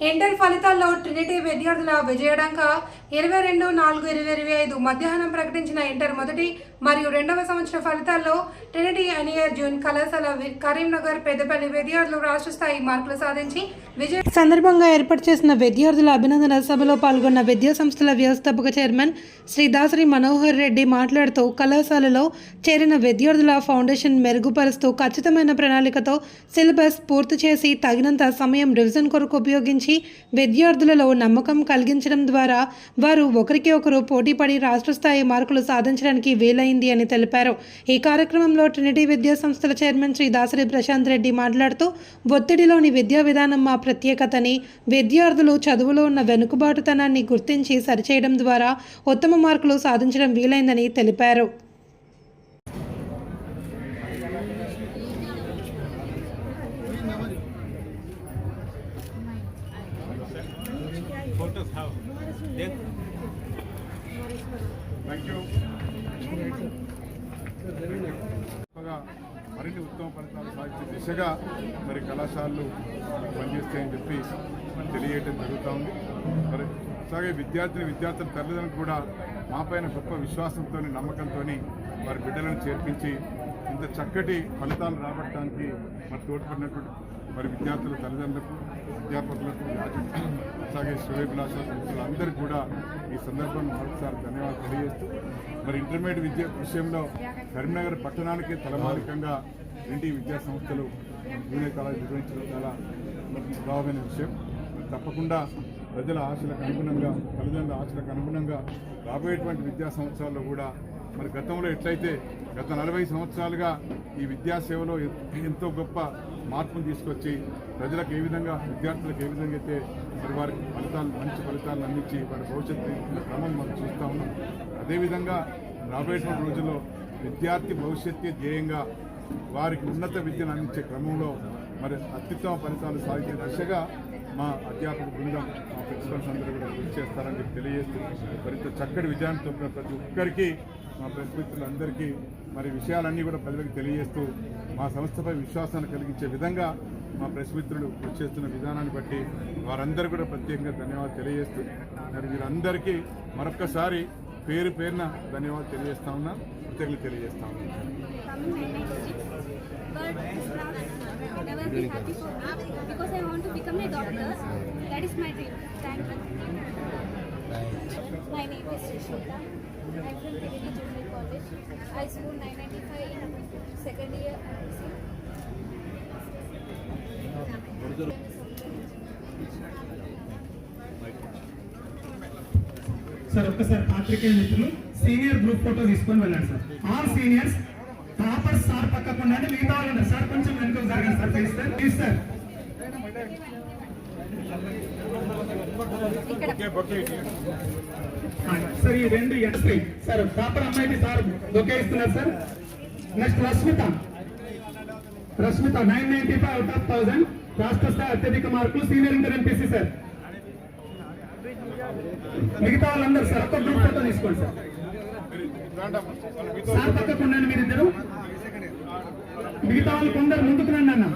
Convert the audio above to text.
Inter ఫలితాల్లో Trinity విద్యార్థుల విజయడంక ఇరవై రెండు నాలుగు ఇరవై ఇరవై ఐదు మధ్యాహ్నం ప్రకటించిన ఇంటర్ మొదటి మరియు రెండవ సంవత్సర ఫలితాల్లో ట్రినిటీ అనియర్ జూన్ కళాశాల కరీంనగర్ పెద్దపల్లి విద్యార్థులు రాష్ట్ర స్థాయి మార్కులు సాధించి విజయ సందర్భంగా ఏర్పాటు చేసిన విద్యార్థుల అభినందన సభలో పాల్గొన్న విద్యా సంస్థల వ్యవస్థాపక చైర్మన్ శ్రీ దాసరి మనోహర్ రెడ్డి మాట్లాడుతూ కళాశాలలో చేరిన విద్యార్థుల ఫౌండేషన్ మెరుగుపరుస్తూ ఖచ్చితమైన ప్రణాళికతో సిలబస్ పూర్తి చేసి తగినంత సమయం రివిజన్ కొరకు ఉపయోగించి విద్యార్థులలో నమ్మకం కలిగించడం ద్వారా వారు ఒకరికి ఒకరు పోటీపడి రాష్ట్ర స్థాయి మార్కులు సాధించడానికి వీలైంది అని తెలిపారు. ఈ కార్యక్రమంలో ట్రినిటీ విద్యా సంస్థల చైర్మన్ శ్రీ దాసరి ప్రశాంత్ రెడ్డి మాట్లాడుతూ ఒత్తిడిలోని విద్యా విధానం మా ప్రత్యేకతని విద్యార్థులు చదువులో ఉన్న వెనుకబాటుతనాన్ని గుర్తించి సరిచేయడం ద్వారా ఉత్తమ మార్కులు సాధించడం వీలైందని తెలిపారు. Photos have. Then thank you మరిన్ని ఉత్తమ ఫలితాలు సాధించే దిశగా మరి కళాశాలలు పనిచేస్తాయని చెప్పి మరి తెలియటం జరుగుతూ ఉంది. మరి అలాగే విద్యార్థిని విద్యార్థుల తల్లిదండ్రులు కూడా మాపైన గొప్ప విశ్వాసంతో నమ్మకంతో వారి బిడ్డలను చేర్పించి ఇంత చక్కటి ఫలితాలు రాబట్టడానికి మరి తోడ్పడినటువంటి మరి విద్యార్థుల తల్లిదండ్రులకు అధ్యాపకులకు అట్లాగే అలాగే శ్రేయభిలాషులకు అందరికీ కూడా ఈ సందర్భంలో మరొకసారి ధన్యవాదాలు తెలియజేస్తూ మరి ఇంటర్మీడియట్ విద్య విషయంలో కరీంనగర్ పట్టణానికి తలమానికంగా ఎన్టీ విద్యా సంస్థలు జూనియర్ కాలేజ్ నిర్వహించడం చాలా ప్రభావమైన విషయం. తప్పకుండా ప్రజల ఆశలకు అనుగుణంగా తల్లిదండ్రుల ఆశలకు అనుగుణంగా రాబోయేటువంటి విద్యా సంవత్సరాల్లో కూడా మరి గతంలో ఎట్లయితే గత నలభై సంవత్సరాలుగా ఈ విద్యా సేవలో ఎంతో గొప్ప మార్పును తీసుకొచ్చి ప్రజలకు ఏ విధంగా విద్యార్థులకు ఏ విధంగా అయితే మరి వారికి ఫలితాలు మంచి ఫలితాలను అందించి వారి భవిష్యత్తు క్రమం మనం చూస్తూ ఉన్నాం. అదేవిధంగా రాబోయేటువంటి రోజుల్లో విద్యార్థి భవిష్యత్తే ధ్యేయంగా వారికి ఉన్నత విద్యను అందించే క్రమంలో మరి అత్యుత్తమ ఫలితాలు సాధించే దశగా మా అధ్యాపక బృందం మా ప్రిన్సిపల్స్ అందరూ కూడా కృషి చేస్తారని చెప్పి తెలియజేస్తూ మరింత చక్కటి విజయాన్ని ప్రతి ఒక్కరికి మా ప్రెస్ మిత్రులందరికీ మరి విషయాలన్నీ కూడా ప్రజలకు తెలియజేస్తూ మా సంస్థపై విశ్వాసాన్ని కలిగించే విధంగా మా ప్రెస్ మిత్రులు కృషి చేస్తున్న విధానాన్ని బట్టి వారందరూ కూడా ప్రత్యేకంగా ధన్యవాదాలు తెలియజేస్తూ మరి వీరందరికీ మరొక్కసారి పేరు పేరున ధన్యవాదాలు తెలియజేస్తా ఉన్నా ప్రత్యేకంగా తెలియజేస్తా ఉన్నాను సార్ ఒక్కసారి పాత్రికేయ మిత్రులు సీనియర్ గ్రూప్ ఫోటో తీసుకొని వెళ్ళండి sir. All seniors topper sir పక్కకుండా అంటే మిగతా వాళ్ళు సార్ కొంచెం వెనుకలు జరగండి సార్ తెలుస్తారు సార్. సార్ ఈ రెండు ఎక్స్ట్రీ సార్ టాపర్ అమ్మాయికి సార్ బొకే ఇస్తున్నారు sir next Rashmitha. Rashmitha nine ninety five out of thousand రాష్ట్ర స్థాయి అత్యధిక మార్కులు సీనియర్ ఇంటర్ ఎంపీసీ సార్ మిగతా వాళ్ళందరూ సార్ ఒక్క గ్రూప్ ఫోటో తీసుకోండి సార్ సార్ పక్కకు ఉండండి మీరిద్దరు. మిగతా వాళ్ళు కొందరు ముందుకు రండి అన్న.